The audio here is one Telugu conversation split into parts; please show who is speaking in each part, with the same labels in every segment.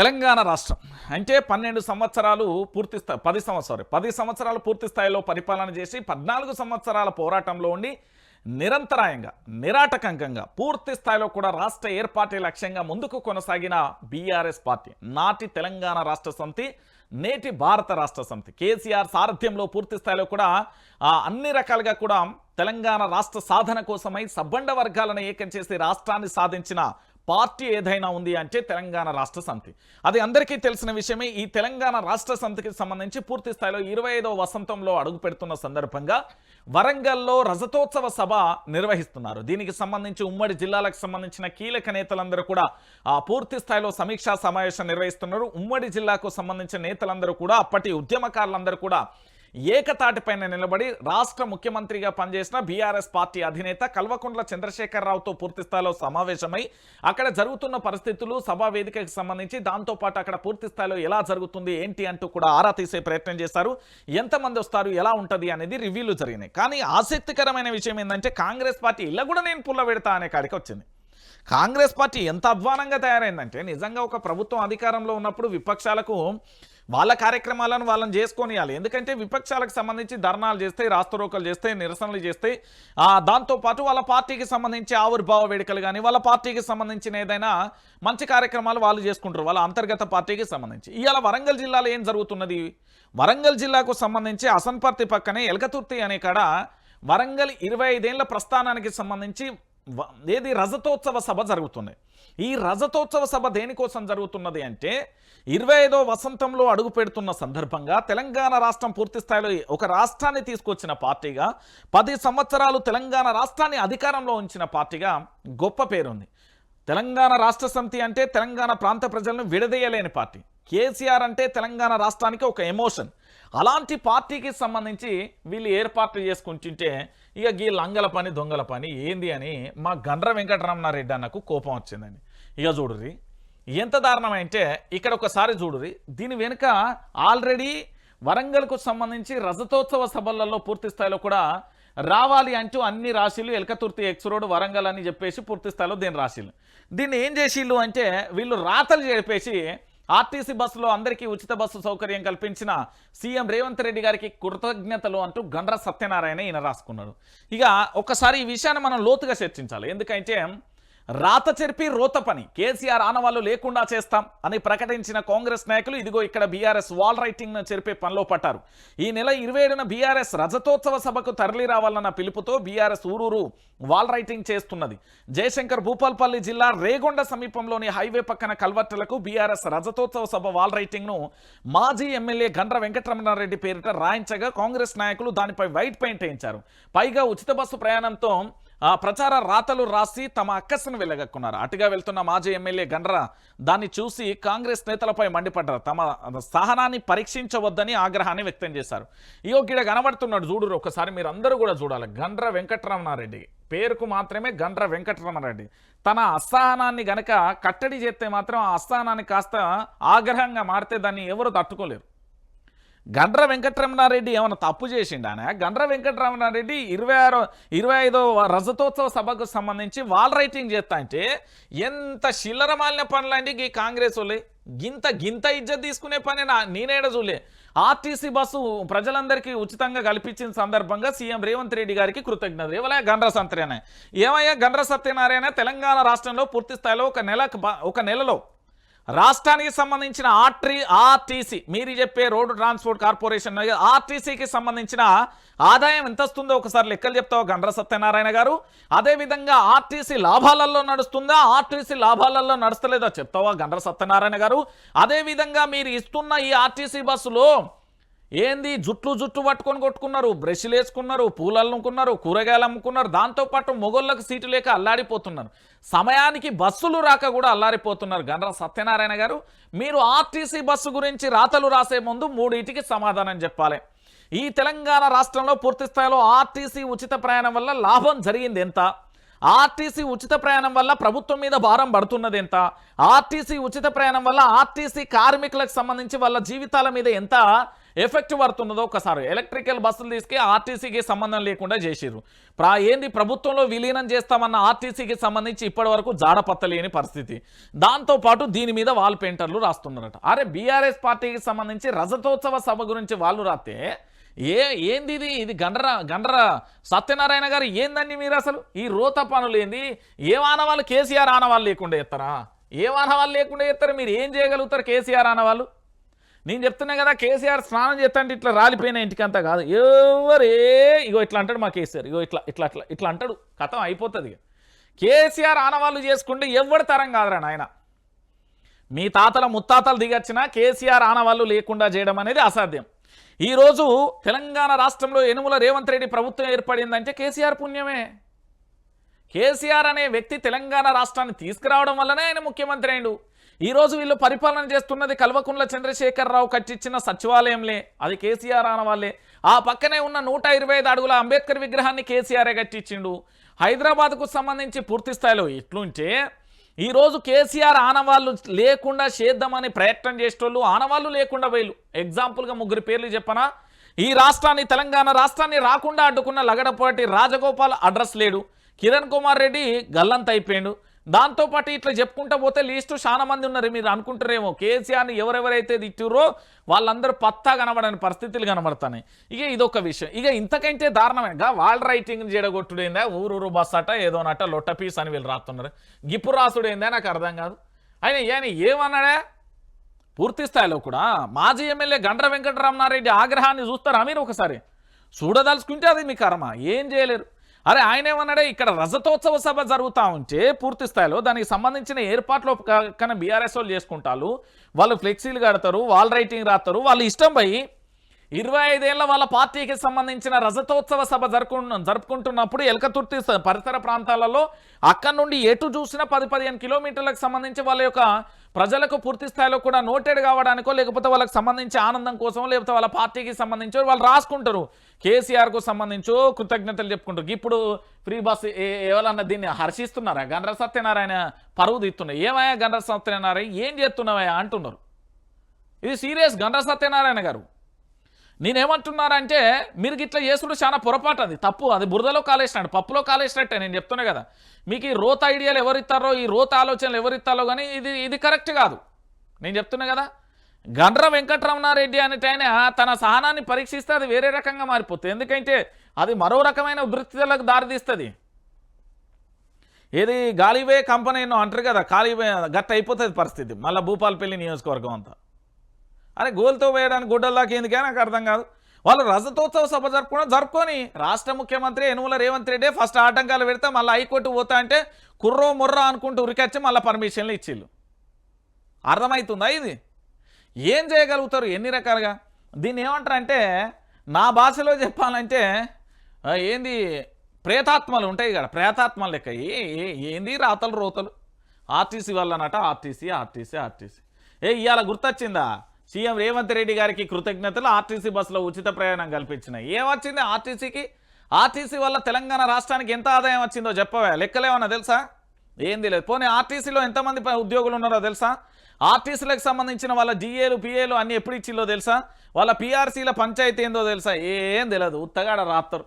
Speaker 1: తెలంగాణ రాష్ట్రం. అంటే పన్నెండు సంవత్సరాలు పూర్తి స్థాయి పది సంవత్సరాలు పది సంవత్సరాలు పూర్తి స్థాయిలో పరిపాలన చేసి పద్నాలుగు సంవత్సరాల పోరాటంలో ఉండి నిరంతరాయంగా నిరాటకంకంగా పూర్తి స్థాయిలో కూడా రాష్ట్ర ఏర్పాటే లక్ష్యంగా ముందుకు కొనసాగిన బీఆర్ఎస్ పార్టీ. నాటి తెలంగాణ రాష్ట్ర సమితి నేటి భారత రాష్ట్ర సమితి. కేసీఆర్ సారథ్యంలో పూర్తి స్థాయిలో కూడా ఆ, అన్ని రకాలుగా కూడా తెలంగాణ రాష్ట్ర సాధన కోసమై సబ్బండ వర్గాలను ఏకం చేసి రాష్ట్రాన్ని సాధించిన పార్టీ ఏదైనా ఉంది అంటే తెలంగాణ రాష్ట్ర సమితి. అది అందరికీ తెలిసిన విషయమే ఈ తెలంగాణ రాష్ట్ర సమితికి సంబంధించి పూర్తి స్థాయిలో ఇరవై ఐదవ వసంతంలో అడుగు పెడుతున్న సందర్భంగా వరంగల్లో రజతోత్సవ సభ నిర్వహిస్తున్నారు. దీనికి సంబంధించి ఉమ్మడి జిల్లాలకు సంబంధించిన కీలక నేతలందరూ కూడా ఆ పూర్తి స్థాయిలో సమీక్షా సమావేశం నిర్వహిస్తున్నారు. ఉమ్మడి జిల్లాకు సంబంధించిన నేతలందరూ కూడా అప్పటి ఉద్యమకారులందరూ కూడా ఏకతాటిపైన నిలబడి రాష్ట్ర ముఖ్యమంత్రిగా పనిచేసిన బీఆర్ఎస్ పార్టీ అధినేత కల్వకుంట్ల చంద్రశేఖరరావుతో పూర్తిస్థాయిలో సమావేశమై అక్కడ జరుగుతున్న పరిస్థితులు సభా వేదికకు సంబంధించి దాంతోపాటు అక్కడ పూర్తిస్థాయిలో ఎలా జరుగుతుంది ఏంటి అంటూ కూడా ఆరా తీసే ప్రయత్నం చేస్తారు ఎంతమంది వస్తారు ఎలా ఉంటుంది అనేది రివ్యూలు జరిగినాయి. కానీ ఆసక్తికరమైన విషయం ఏంటంటే కాంగ్రెస్ పార్టీ ఇలా కూడా నేను పుల్ల పెడతా అనే కాడికి వచ్చింది. కాంగ్రెస్ పార్టీ ఎంత అధ్వానంగా తయారైందంటే నిజంగా ఒక ప్రభుత్వం అధికారంలో ఉన్నప్పుడు విపక్షాలకు వాళ్ళ కార్యక్రమాలను వాళ్ళని చేసుకొనియాలి. ఎందుకంటే విపక్షాలకు సంబంధించి ధర్నాలు చేస్తే రాస్తరోకలు చేస్తే నిరసనలు చేస్తే దాంతోపాటు వాళ్ళ పార్టీకి సంబంధించి ఆవిర్భావ వేడుకలు కానీ వాళ్ళ పార్టీకి సంబంధించిన ఏదైనా మంచి కార్యక్రమాలు వాళ్ళు చేసుకుంటారు. వాళ్ళ అంతర్గత పార్టీకి సంబంధించి. ఇవాళ వరంగల్ జిల్లాలో ఏం జరుగుతున్నది? వరంగల్ జిల్లాకు సంబంధించి అసన్పర్తి పక్కనే ఎలకతుర్తి అనే కాడ వరంగల్ ఇరవై ఐదేళ్ళ ప్రస్థానానికి సంబంధించి ఏది రజతోత్సవ సభ జరుగుతుంది? ఈ రజతోత్సవ సభ దేనికోసం జరుగుతున్నది అంటే ఇరవై ఐదో వసంతంలో అడుగు పెడుతున్న సందర్భంగా తెలంగాణ రాష్ట్రం పూర్తి స్థాయిలో ఒక రాష్ట్రాన్ని తీసుకొచ్చిన పార్టీగా పది సంవత్సరాలు తెలంగాణ రాష్ట్రాన్ని అధికారంలో ఉంచిన పార్టీగా గొప్ప పేరుంది. తెలంగాణ రాష్ట్ర సమితి అంటే తెలంగాణ ప్రాంత ప్రజలను విడదీయలేని పార్టీ. కేసీఆర్ అంటే తెలంగాణ రాష్ట్రానికి ఒక ఎమోషన్. అలాంటి పార్టీకి సంబంధించి వీళ్ళు ఏర్పాట్లు చేసుకుంటుంటే ఇక గీ లంగల పని దొంగల పని ఏంది అని మా గండ్ర వెంకటరమణారెడ్డి అన్నకు కోపం వచ్చిందని ఇక చూడుర్రి ఎంత దారుణమంటే ఇక్కడ ఒకసారి చూడుర్రి దీని వెనుక ఆల్రెడీ వరంగల్కు సంబంధించి రజతోత్సవ సభలలో పూర్తి స్థాయిలో కూడా రావాలి అంటూ అన్ని రాశీలు ఎలకతుర్తి ఎక్స్ రోడ్ వరంగల్ అని చెప్పేసి పూర్తి స్థాయిలో దీని రాశిలు దీన్ని ఏం చేసిళ్ళు అంటే వీళ్ళు రాతలు చెప్పేసి ఆర్టీసీ బస్సులో అందరికీ ఉచిత బస్సు సౌకర్యం కల్పించిన సీఎం రేవంత్ రెడ్డి గారికి కృతజ్ఞతలు అంటూ గండ్ర సత్యనారాయణ ఈయన రాసుకున్నాడు. ఇక ఒక్కసారి ఈ విషయాన్ని మనం లోతుగా చర్చించాలి. ఎందుకంటే రాత చెరిపి రోత పని. కేసీఆర్ ఆనవాళ్ళు లేకుండా చేస్తాం అని ప్రకటించిన కాంగ్రెస్ నాయకులు ఇదిగో ఇక్కడ బీఆర్ఎస్ వాల్ రైటింగ్ చెరిపే పనిలో పట్టారు ఈ నెల ఇరవై ఏడున బీఆర్ఎస్ రజతోత్సవ సభకు తరలి రావాలన్న పిలుపుతో బీఆర్ఎస్ ఊరూరు వాల్ రైటింగ్ చేస్తున్నది. జయశంకర్ భూపాల్పల్లి జిల్లా రేగొండ సమీపంలోని హైవే పక్కన కల్వర్టలకు బీఆర్ఎస్ రజతోత్సవ సభ వాల్ రైటింగ్ను మాజీ ఎమ్మెల్యే గండ్ర వెంకటరమణారెడ్డి పేరిట రాయించగా కాంగ్రెస్ నాయకులు దానిపై వైట్ పెయింట్ వేయించారు. పైగా ఉచిత బస్సు ప్రయాణంతో ప్రచార రాతలు రాసి తమ అక్కస్సును వెళ్ళగక్కున్నారు అటుగా వెళ్తున్న మాజీ ఎమ్మెల్యే గండ్ర దాన్ని చూసి కాంగ్రెస్ నేతలపై మండిపడ్డారు. తమ సహనాన్ని పరీక్షించవద్దని ఆగ్రహాన్ని వ్యక్తం చేశారు. ఇయో గిడ కనబడుతున్నాడు చూడురు ఒకసారి మీరు అందరూ కూడా చూడాలి. గండ్ర వెంకటరమణారెడ్డి. పేరుకు మాత్రమే గండ్ర వెంకటరమణారెడ్డి. తన అసహనాన్ని గనక కట్టడి చేస్తే మాత్రం ఆ అసహనాన్ని కాస్త ఆగ్రహంగా మారితే దాన్ని ఎవరు తట్టుకోలేరు. గండ్ర వెంకటరమణారెడ్డి ఏమైనా తప్పు చేసిండానే? గండ్ర వెంకటరమణారెడ్డి ఇరవై ఆరో ఇరవై ఐదో రజతోత్సవ సభకు సంబంధించి వాల్ రైటింగ్ చేస్తా అంటే ఎంత చిల్లర మాలిన పనులండి ఈ కాంగ్రెస్ వాళ్ళే. గింత గింత ఇజ్జత్ తీసుకునే పని నా నేనేడ చూలే ఆర్టీసీ బస్సు ప్రజలందరికీ ఉచితంగా కల్పించిన సందర్భంగా సీఎం రేవంత్ రెడ్డి గారికి కృతజ్ఞత ఇవలే గండ్ర సత్యనారాయణ. ఏమయ్యా గండ్ర సత్యనారాయణ? తెలంగాణ రాష్ట్రంలో పూర్తి స్థాయిలో ఒక నెలకు ఒక నెలలో రాష్ట్రానికి సంబంధించిన ఆర్టీ ఆర్టీసీ మీరు చెప్పే రోడ్డు ట్రాన్స్పోర్ట్ కార్పొరేషన్ ఆర్టీసీకి సంబంధించిన ఆదాయం ఎంత వస్తుందో ఒకసారి లెక్కలు చెప్తావు గండ్ర సత్యనారాయణ గారు? అదేవిధంగా ఆర్టీసీ లాభాలలో నడుస్తుందా? ఆర్టీసీ లాభాలలో నడుస్తలేదా? చెప్తావా గండ్ర సత్యనారాయణ గారు? అదేవిధంగా మీరు ఇస్తున్న ఈ ఆర్టీసీ బస్సులో ఏంది జుట్లు జుట్టు పట్టుకొని కొట్టుకున్నారు బ్రష్లు వేసుకున్నారు పూలు అల్లుకున్నారు కూరగాయలు అమ్ముకున్నారు దాంతోపాటు మొగోళ్ళకు సీటు లేక అల్లాడిపోతున్నారు. సమయానికి బస్సులు రాక కూడా అల్లాడిపోతున్నారు గండ్ర సత్యనారాయణ గారు. మీరు ఆర్టీసీ బస్సు గురించి రాతలు రాసే ముందు మూడింటికి సమాధానం చెప్పాలి. ఈ తెలంగాణ రాష్ట్రంలో పూర్తి స్థాయిలో ఆర్టీసీ ఉచిత ప్రయాణం వల్ల లాభం జరిగింది ఎంత? ఆర్టీసీ ఉచిత ప్రయాణం వల్ల ప్రభుత్వం మీద భారం పడుతున్నది ఎంత? ఆర్టీసీ ఉచిత ప్రయాణం వల్ల ఆర్టీసీ కార్మికులకు సంబంధించి వాళ్ళ జీవితాల మీద ఎంత ఎఫెక్ట్ పడుతున్నదో ఒకసారి. ఎలక్ట్రికల్ బస్సులు తీసుకు ఆర్టీసీకి సంబంధం లేకుండా చేసిర్రు. ప్రా ఏంది ప్రభుత్వంలో విలీనం చేస్తామన్న ఆర్టీసీకి సంబంధించి ఇప్పటి వరకు జాడపత్తలేని పరిస్థితి. దాంతోపాటు దీని మీద వాల్ పెయింటర్లు రాస్తున్నారట. అరే బీఆర్ఎస్ పార్టీకి సంబంధించి రజతోత్సవ సభ గురించి వాళ్ళు రాస్తే ఏ ఏంది ఇది? ఇది గండ్ర గండ్ర సత్యనారాయణ గారు ఏందండి మీరు అసలు? ఈ రోత పనులు ఏంది? ఏ వాళ్ళు కేసీఆర్ ఆనవాళ్ళు లేకుండా ఎత్తరా ఏ ఆనవాళ్ళు లేకుండా ఎత్తారు మీరు ఏం చేయగలుగుతారు కేసీఆర్ ఆనవాళ్ళు? నేను చెప్తున్నా కదా కేసీఆర్ స్నానం చేస్తాంటే ఇట్లా రాలిపోయిన ఇంటికంతా కాదు. ఎవరే ఇగో ఇట్లా అంటాడు మా కేసీఆర్. ఇగో ఇట్లా ఇట్లా అట్లా ఇట్లా అంటాడు. కథం అయిపోతుంది కేసీఆర్ ఆనవాళ్ళు చేసుకుంటే ఎవరి తరం కాదురా నాయన? మీ తాతల ముత్తాతలు దిగొచ్చినా కేసీఆర్ ఆనవాళ్ళు లేకుండా చేయడం అనేది అసాధ్యం. ఈరోజు తెలంగాణ రాష్ట్రంలో యనుమల రేవంత్ రెడ్డి ప్రభుత్వం ఏర్పడిందంటే కేసీఆర్ పుణ్యమే. కేసీఆర్ అనే వ్యక్తి తెలంగాణ రాష్ట్రాన్ని తీసుకురావడం వల్లనే ఆయన ముఖ్యమంత్రి అయిండు. ఈరోజు వీళ్ళు పరిపాలన చేస్తున్నది కల్వకుంట్ల చంద్రశేఖరరావు కట్టించిన సచివాలయంలే. అది కేసీఆర్ ఆనవాళ్ళే ఆ పక్కనే ఉన్న నూట ఇరవై ఐదు అడుగుల అంబేద్కర్ విగ్రహాన్ని కేసీఆరే కట్టించిండు హైదరాబాద్కు సంబంధించి పూర్తి స్థాయిలో ఇట్లుంటే ఈరోజు కేసీఆర్ ఆనవాళ్ళు లేకుండా చేద్దామని ప్రయత్నం చేసేటోళ్ళు ఆనవాళ్ళు లేకుండా వేలు ఎగ్జాంపుల్గా ముగ్గురు పేర్లు చెప్పనా? ఈ రాష్ట్రాన్ని తెలంగాణ రాష్ట్రాన్ని రాకుండా అడ్డుకున్న లగడపాటి రాజగోపాల్ అడ్రస్ లేడు. కిరణ్ కుమార్ రెడ్డి గల్లంత అయిపోయాడు దాంతోపాటు ఇట్లా చెప్పుకుంటా పోతే లీస్టు చాలా మంది ఉన్నారు. మీరు అనుకుంటారేమో కేసీఆర్ని ఎవరెవరైతే తిట్టిరో వాళ్ళందరూ పత్తా కనబడని పరిస్థితులు కనబడతాయి ఇక ఇదొక విషయం. ఇక ఇంతకంటే దారుణమైన వాళ్ళ రైటింగ్ జడగొట్టుడైందా? ఊరూరు బస్ అట ఏదోనట లొట్ట పీస్ అని వీళ్ళు రాస్తున్నారు గిప్పు రాసుడైందా? నాకు అర్థం కాదు. ఆయన ఆయన ఏమన్నాడా? పూర్తి స్థాయిలో కూడా మాజీ ఎమ్మెల్యే గండ్ర వెంకటరమణారెడ్డి ఆగ్రహాన్ని చూస్తారా మీరు ఒకసారి? చూడదలుచుకుంటే అది మీ కర్మ. ఏం చేయలేరు. అరే ఆయన ఏమన్నాడే? ఇక్కడ రజతోత్సవ సభ జరుగుతూ ఉంటే పూర్తి స్థాయిలో దానికి సంబంధించిన ఏర్పాట్లు కన్నా బీఆర్ఎస్ వాళ్ళు చేసుకుంటారు. వాళ్ళు ఫ్లెక్సీలు కడతారు వాళ్ళ రైటింగ్ రాస్తారు. వాళ్ళు ఇష్టం పోయి ఇరవై ఐదేళ్ళ వాళ్ళ పార్టీకి సంబంధించిన రజతోత్సవ సభ జరుపు జరుపుకుంటున్నప్పుడు ఎలకతుర్తి పరిసర ప్రాంతాలలో అక్కడి నుండి ఎటు చూసినా పది పదిహేను కిలోమీటర్లకు సంబంధించి వాళ్ళ యొక్క ప్రజలకు పూర్తి స్థాయిలో కూడా నోటెడ్ కావడానికో లేకపోతే వాళ్ళకి సంబంధించి ఆనందం కోసం లేకపోతే వాళ్ళ పార్టీకి సంబంధించి వాళ్ళు రాసుకుంటారు. కేసీఆర్కు సంబంధించో కృతజ్ఞతలు చెప్పుకుంటారు. ఇప్పుడు ఫ్రీ బస్ ఎవరన్నా దీన్ని హర్షిస్తున్నారా? గండ్ర సత్యనారాయణ పరువు తీస్తున్నారు ఏమయ్యా గండ్ర సత్యనారాయణ? ఏం చేస్తున్నావయ్యా? అంటున్నారు. ఇది సీరియస్ గండ్ర సత్యనారాయణ గారు. నేనేమంటున్నారంటే మీరు ఇట్లా చేసుకుంటే చాలా పొరపాటు అది తప్పు అది బురదలో కాలేసినాడు పప్పులో కాలేసినట్టే నేను చెప్తున్నా కదా. మీకు ఈ రోత ఐడియాలు ఎవరిస్తారో ఈ రోత ఆలోచనలు ఎవరిస్తారో కానీ ఇది ఇది కరెక్ట్ కాదు. నేను చెప్తున్నా కదా. గండ్ర వెంకటరమణారెడ్డి అనేట ఆయన తన సహనాన్ని పరీక్షిస్తే అది వేరే రకంగా మారిపోతుంది ఎందుకంటే అది మరో రకమైన వృత్తిలకు దారితీస్తుంది. ఏది గాలివే కంపెనీ అంటారు కదా ఖాళీవే గట్ట అయిపోతుంది పరిస్థితి. మళ్ళీ భూపాలపల్లి నియోజకవర్గం అంతా. అరే గోల్తో వేయడానికి గుడ్డల్లాకి ఎందుకే నాకు అర్థం కాదు. వాళ్ళు రజతోత్సవ సభ జరుపుకోవడం జరుపుకొని రాష్ట్ర ముఖ్యమంత్రి యనుమల రేవంత్ రెడ్డి ఫస్ట్ ఆటంకాలు పెడితే మళ్ళీ హైకోర్టు పోతా అంటే కుర్రో ముర్రా అనుకుంటూ ఉరికొచ్చి మళ్ళీ పర్మిషన్లు ఇచ్చిళ్ళు. అర్థమవుతుందా ఇది? ఏం చేయగలుగుతారు ఎన్ని రకాలుగా? దీన్ని ఏమంటారంటే నా భాషలో చెప్పాలంటే ఏంది? ప్రేతాత్మలు ఉంటాయి కదా ప్రేతాత్మలు లెక్క. ఏ ఏంది? రాతలు రోతలు. ఆర్టీసీ వల్లనట ఆర్టీసీ ఆర్టీసీ ఆర్టీసీ. ఏ ఇవాళ గుర్తొచ్చిందా? సీఎం రేవంత్ రెడ్డి గారికి కృతజ్ఞతలు. ఆర్టీసీ బస్సులో ఉచిత ప్రయాణం కల్పించినాయి. ఏమొచ్చింది ఆర్టీసీకి? ఆర్టీసీ వల్ల తెలంగాణ రాష్ట్రానికి ఎంత ఆదాయం వచ్చిందో చెప్పవా? లెక్కలేమన్నా తెలుసా? ఏంది లేదు. పోనీ ఆర్టీసీలో ఎంతమంది ఉద్యోగులు ఉన్నారో తెలుసా? ఆర్టీసీలకు సంబంధించిన వాళ్ళ జీఏలు పిఏలు అన్ని ఎప్పుడు ఇచ్చిల్లో తెలుసా? వాళ్ళ పిఆర్సీల పంచాయతీ ఏందో తెలుసా? ఏం తెలియదు ఉత్తగాడ రాతరు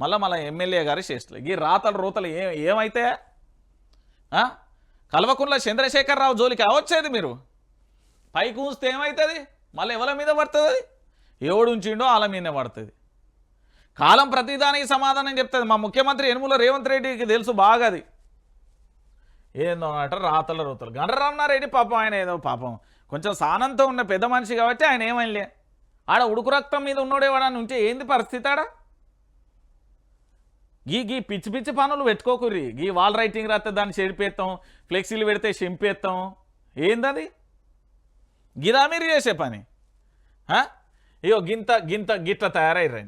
Speaker 1: మళ్ళీ మళ్ళీ ఎమ్మెల్యే గారి చేష్టలు. ఈ రాతలు రూతలు ఏ ఏమైతే? ఆ? కల్వకుంట్ల చంద్రశేఖరరావు జోలికి? అవచ్చేది మీరు? పైకి ఉంచితే ఏమవుతుంది మళ్ళీ ఎవరి మీద పడుతుంది? అది ఎవడు ఉంచిండో వాళ్ళ మీదనే పడుతుంది. కాలం ప్రతిదానికి సమాధానం చెప్తుంది. మా ముఖ్యమంత్రి యనుమల రేవంత్ రెడ్డికి తెలుసు బాగా అది ఏందో అంటారు రాతల రోతలు. గండ్రరమణారెడ్డి పాపం ఆయన ఏదో పాపం. కొంచెం సానంతో ఉన్న పెద్ద మనిషి కాబట్టి ఆయన ఏమైలే ఆడ ఉడుకు రక్తం మీద ఉన్నోడేవాడని ఉంటే ఏంది పరిస్థితి ఆడ? గీ గీ పిచ్చి పిచ్చి పనులు పెట్టుకోకుర్రి. గీ వాల్ రైటింగ్ రాస్తే దాన్ని చెడిపేస్తాం ఫ్లెక్సీలు పెడితే చింపేస్తాం ఏందది? గిదా మీరు చేసే పని? ఇగో గింత గింత గిట్ల తయారైర్రండి.